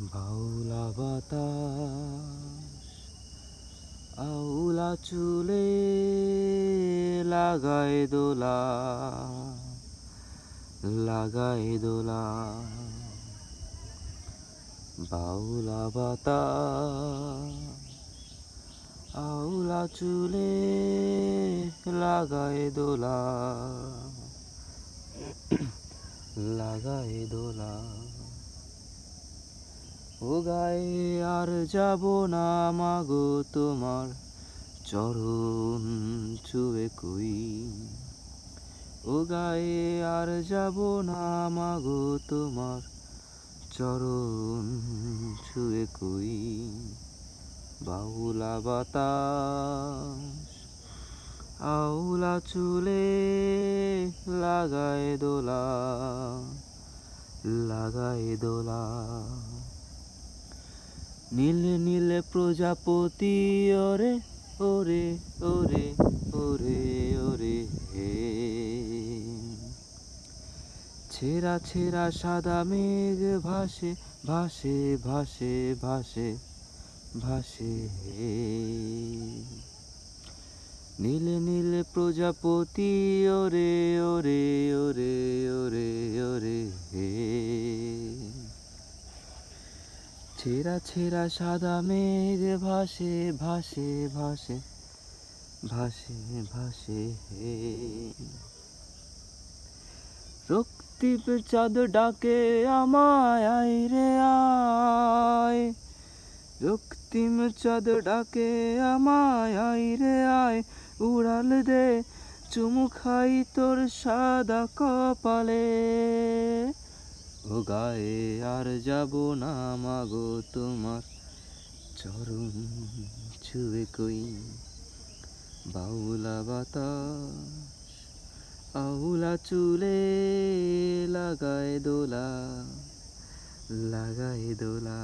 বাউলা বাতাস, আউলা চুলে লাগায় দোলা লাগায় দোলা। বাউলা বাতাস, আউলা চুলে লাগায় দোলা লাগায় দোলা। ও গায়ে আর যাব না মাগো তোমার চরণ ছুঁয়ে কই। ও গায়ে আর যাব না মাগো তোমার চরণ ছুঁয়ে কই। বাউলা বাতাস, আউলা চুলে লাগায় দোলা লাগায় দোলা। নীল নীল প্রজাপতি, ওরে ওরে ওরে ওরে ওরে। হে ছেঁড়া ছেঁড়া সাদা মেঘ ভাসে ভাসে ভাসে ভাসে ভাসে। হে নীল নীল প্রজাপতি ওরে ওরে ওরে ওরে হে ছেঁড়া ছেঁড়া সাদা মেঘ ভাসে ভাসে ভাসে ভাসে ভাসে। হে রক্তিম চাঁদ ডাকে আমায় আই রে আয়। রক্তিম চাঁদ ডাকে আমায় আই রে আয়। উড়াল দে, চুমু খাই তোর সাদা কপালে। ও গায়ে আর যাব না মাগো তোমার। চরণ ছুঁয়ে কই বাউলা বাতাস। আউলা চুলে লাগায় দোলা লাগায় দোলা।